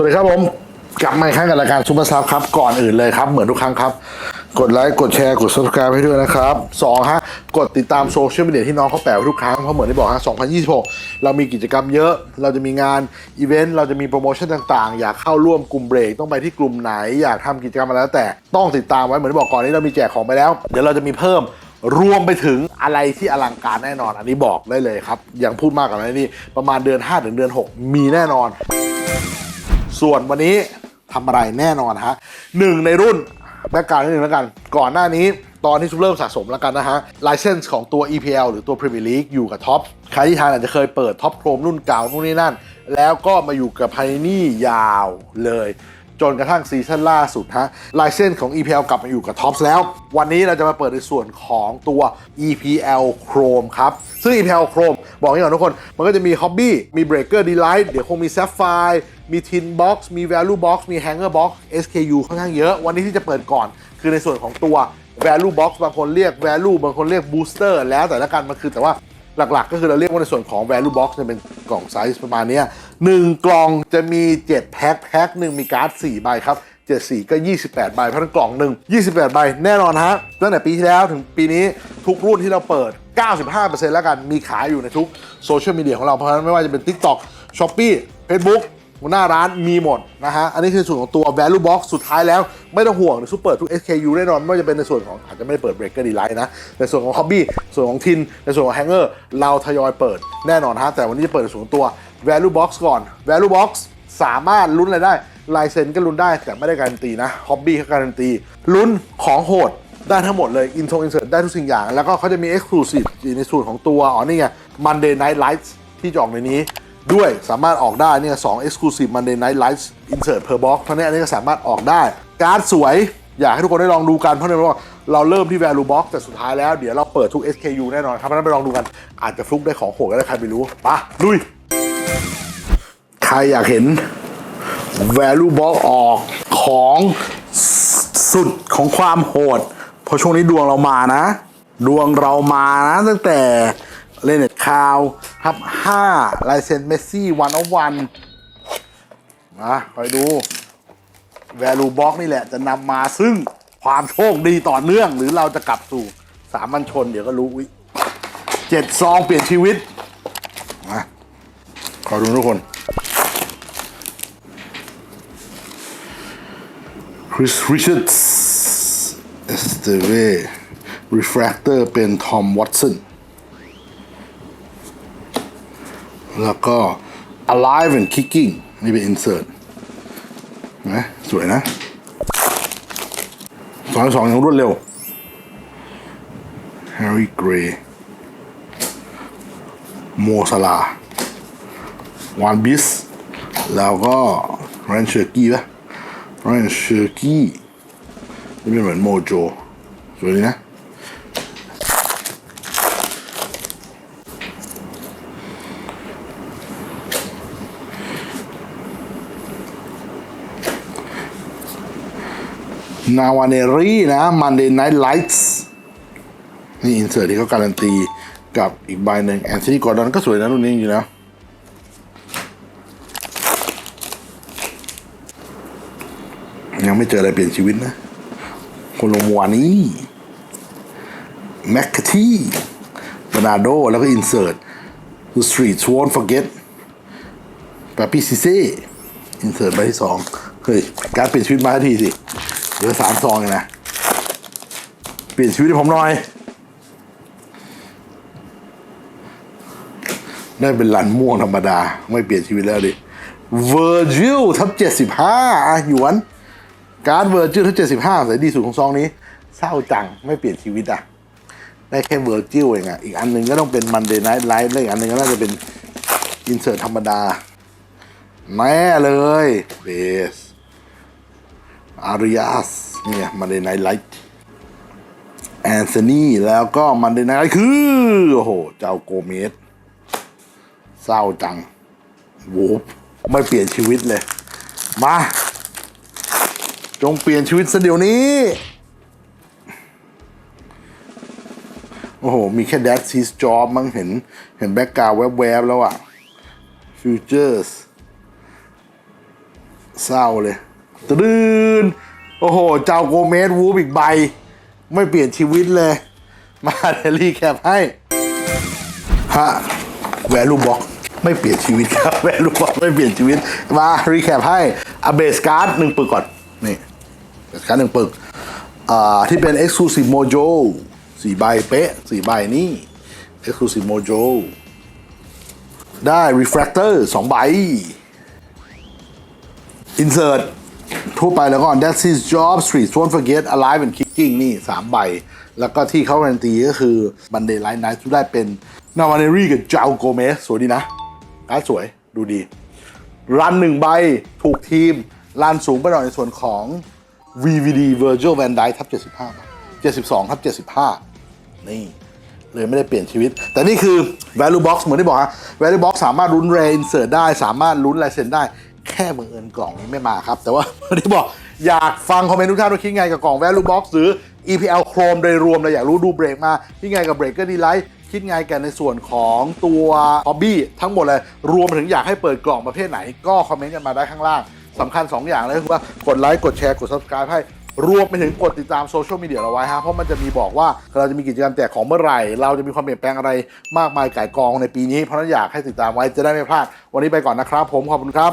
สวัสดีครับผม กลับมาอีกครั้งกับรายการซูเปอร์ซับครับ ก่อนอื่นเลยครับ เหมือนทุกครั้งครับ กดไลค์ กดแชร์ กด subscribe ให้ด้วยนะครับสองฮะ กดติดตามโซเชียลมีเดียที่น้องเขาแปะไว้ทุกครั้ง เพราะเหมือนที่บอกฮะ2026 เรามีกิจกรรมเยอะ เราจะมีงานอีเวนต์ เราจะมีโปรโมชั่นต่างๆ อยากเข้าร่วมกลุ่มเบรก ต้องไปที่กลุ่มไหน อยากทำกิจกรรมอะไรแล้วแต่ ต้องติดตามไว้ เหมือนที่บอกก่อนนี้เรามีแจกของไปแล้ว เดี๋ยวเราจะมีเพิ่ม รวมไปถึงอะไรที่อลังการแน่นอน อันนี้บอกได้เลยครับ ยังพูดมากกว่านี้ประมาณเดือน5ถึงเดือน 6 มีแน่นอน ส่วนวันนี้ทำอะไรแน่นอนฮะหนึ่งในรุ่นแบ็กกราวด์นิดนึงแล้วกัน ก่อนหน้านี้ตอนที่เริ่มสะสมแล้วกันนะฮะไลเซนส์ของตัว EPL หรือตัว Premier League อยู่กับท็อปใครที่ทานอาจจะเคยเปิดท็อปโครมรุ่นเก่านู่นนี่นั่น แล้วก็มาอยู่กับไพนี่ยาวเลย จนกระทั่งซีซั่นล่าสุดฮะลายเส้นของ EPL กลับมาอยู่กับท็อปแล้ว วันนี้เราจะมาเปิดในส่วนของตัว EPL Chrome ครับ ซึ่ง EPL Chrome บอกอย่างนี้ก่อนทุกคน มันก็จะมี Hobby มี Breaker Delight เดี๋ยวคงมี Sapphire มี Tin Box มี Value Box มี Hanger Box SKU ค่อนข้างเยอะ วันนี้ที่จะเปิดก่อน คือในส่วนของตัว Value Box บางคนเรียก Value บางคนเรียก Booster แล้วแต่ละกันมันคือแต่ว่าหลักๆ ก็คือเราเรียกว่าในส่วนของ value box จะเป็นกล่องไซส์ประมาณนี้ ยหนึ่งกล่องจะมี 7 แพ็คแพ็คหนึ่งมีการ์ด4ใบครับ7 4ก็ 28 ใบ เพราะนั้นกล่องหนึ่ง28 ใบ แน่นอนฮะ ตั้งแต่ปีที่แล้วถึงปีนี้ทุกรุ่นที่เราเปิด 95%แล้วกัน มีขายอยู่ในทุกโซเชียลมีเดียของเรา เพราะฉะนั้นไม่ว่าจะเป็น TikTok Shopee Facebook หน้าร้านมีหมดนะฮะ อันนี้คือส่วนของตัว value box สุดท้ายแล้วไม่ต้องห่วงซูเปิดทุก SKU แน่นอนไม่ว่าจะเป็นในส่วนของอาจจะไม่ได้เปิด breaker delight นะ ในส่วนของ hobby ส่วนของทิน ในส่วนของ hanger เราทยอยเปิดแน่นอนฮะ แต่วันนี้จะเปิดในส่วนของตัว value box ก่อน value box สามารถลุ้นอะไรได้ลายเซ็นก็ลุ้นได้แต่ไม่ได้การันตีนะ hobby ก็การันตีลุ้นของโหดได้ทั้งหมดเลยอินโทรอินเสิร์ตได้ทุกสิ่งอย่าง แล้วก็เขาจะมี Exclusive ในส่วนของตัว อ๋อ นี่ไง Monday Night Lights ที่จะออกในนี้ด้วยสามารถออกได้เนี่ยสอง Exclusive Monday Night Lights Insert per box เพราะนั้อันนี้ก็สามารถออกได้ การ์ดสวย อยากให้ทุกคนได้ลองดูกัน เพราะเนื่องว่าเราเริ่มที่ value box แต่สุดท้ายแล้วเดี๋ยวเราเปิดทุก SKU แน่นอนครับเพราะนั้นไปลองดูกันอาจจะฟลุกได้ของโหดก็ได้ใครไม่รู้ปะลุย ใครอยากเห็น value box ออกของสุดของความโหด เพราะช่วงนี้ดวงเรามานะ ดวงเรามานะ ตั้งแต่เลนเน็ตคาวทับ5ลายเซ็นเมสซี่วันอวันมาคอยดู value box นี่แหละจะนำมาซึ่งความโชคดีต่อเนื่อง หรือเราจะกลับสู่สามัญชน เดี๋ยวก็รู้วิเจ็ดซองเปลี่ยนชีวิตมาขอดูทุกคน ริสริชัดส์เอสเตเวรีแฟกเตอร์เป็นทอมวัตสันแล้วก็ alive and kicking นี่เป็น insert นะสวยนะสองสองยังรวดเร็ว Harry Gray โมซาลาวานบิส แล้วก็แรนเชอร์กี้ปะ่ะ แรนเชอร์กี้นี่เป็นเหมือนโมโจสวยดีนะ นาวาเนรีนะ Monday Night Lights นี่อินเสิร์ตที่เขาการันตีกับอีกใบหนึ่งแอน t นีกอร์ดอนก็สวยนะรุ่นนี้อยู่นะ ยังไม่เจออะไรเปลี่ยนชีวิตนะ คนลงวานี่แมคคาทีบานาโด แล้วก็อินเสิร์ต The Streets Won't Forget ปาปี้ซิเซ่อินเสิร์ตใบที่สองเฮ้ย การเปลี่ยนชีวิตมาทันทีสิเหลือสามซองเองนะ เปลี่ยนชีวิตให้ผมหน่อย ได้เป็นลันม่วงธรรมดา ไม่เปลี่ยนชีวิตแล้วดิ Virgil ทับเจ็ดสิบห้าอะหยวน การ์ด Virgil ทับเจ็ดสิบห้าสายดีสุดของซองนี้ เศร้าจังไม่เปลี่ยนชีวิตอะ ได้แค่ Virgil เองอะ อีกอันหนึ่งก็ต้องเป็น Monday Night Live แล้วอีกอันหนึ่งก็น่าจะเป็น Insert ธรรมดา แน่เลยเบสอาริอัสเนี่ยมันเดนไนท์ไลท์แอนโทนีแล้วก็มันเดนไนท์คือ โอ้โห เจ้าโกเมสเศร้าจังโวบไม่เปลี่ยนชีวิตเลย มา จงเปลี่ยนชีวิตซะเดี๋ยวนี้ โอ้โห มีแค่ That His Job มั้งเห็น เห็นแบ็กกราวแวบๆแล้วอะ Futures เศร้าเลยตื่นโอ้โห เจ้าโกเมสวูบอีกใบ ไม่เปลี่ยนชีวิตเลย มาเดยวรีแคปให้ฮะแวลูบ็อกไม่เปลี่ยนชีวิตครับ แวลูบ็อกไม่เปลี่ยนชีวิต มารีแคปให้อเบสการ์ดหนึ่งปึกก่อน นี่ การหนึ่งปึกอ่าที่เป็น Exclusive Mojo สี่ใบเป๊ะสี่ใบนี่ Exclusive Mojo ได้ Refractor สองใบ Insert ทั่วไปแล้วก็ That's his job Street Don't forget Alive and Kicking นี่สามใบ แล้วก็ที่เขาการันตีก็คือ Monday Light Night ที่ได้เป็นนาวาเนรีกับจาวโกเมสสวยดีนะการดสวยดูดีรันหนึ่งใบถูกทีมรันสูงไปหน่อยในส่วนของ VVD Virgil van Dijk ทับ75ป่ะ72ทับ75 นี่ เลยไม่ได้เปลี่ยนชีวิต แต่นี่คือ value box เหมือนที่บอกฮะ value box สามารถลุ้นเรนเสิร์ตได้ สามารถลุ้นลายเซ็นได้ แค่บังเอิญกล่องนี้ไม่มาครับ แต่ว่าที่บอกอยากฟังคอมเมนต์ทุกท่านว่าคิดไงกับกล่อง value box หรือ EPL Chrome โดยรวมเลยอยากรู้ดูเบรกมาคิดไงกับเบรกเกอร์ดีไลท์คิดไงกันในส่วนของตัว hobby ทั้งหมดเลย รวมถึงอยากให้เปิดกล่องประเภทไหน ก็คอมเมนต์กันมาได้ข้างล่าง สำคัญ 2 อย่างเลยคือว่ากดไลค์กดแชร์กด subscribe ให้รวมไปถึงกดติดตามโซเชียลมีเดียเราไว้ฮะเพราะมันจะมีบอกว่าเราจะมีกิจกรรมแจกของเมื่อไหร่ เราจะมีความเปลี่ยนแปลงอะไรมากมายก่ายกองในปีนี้เพราะฉะนั้นอยากให้ติดตามไว้จะได้ไม่พลาด วันนี้ไปก่อนนะครับ ผมขอบคุณครับ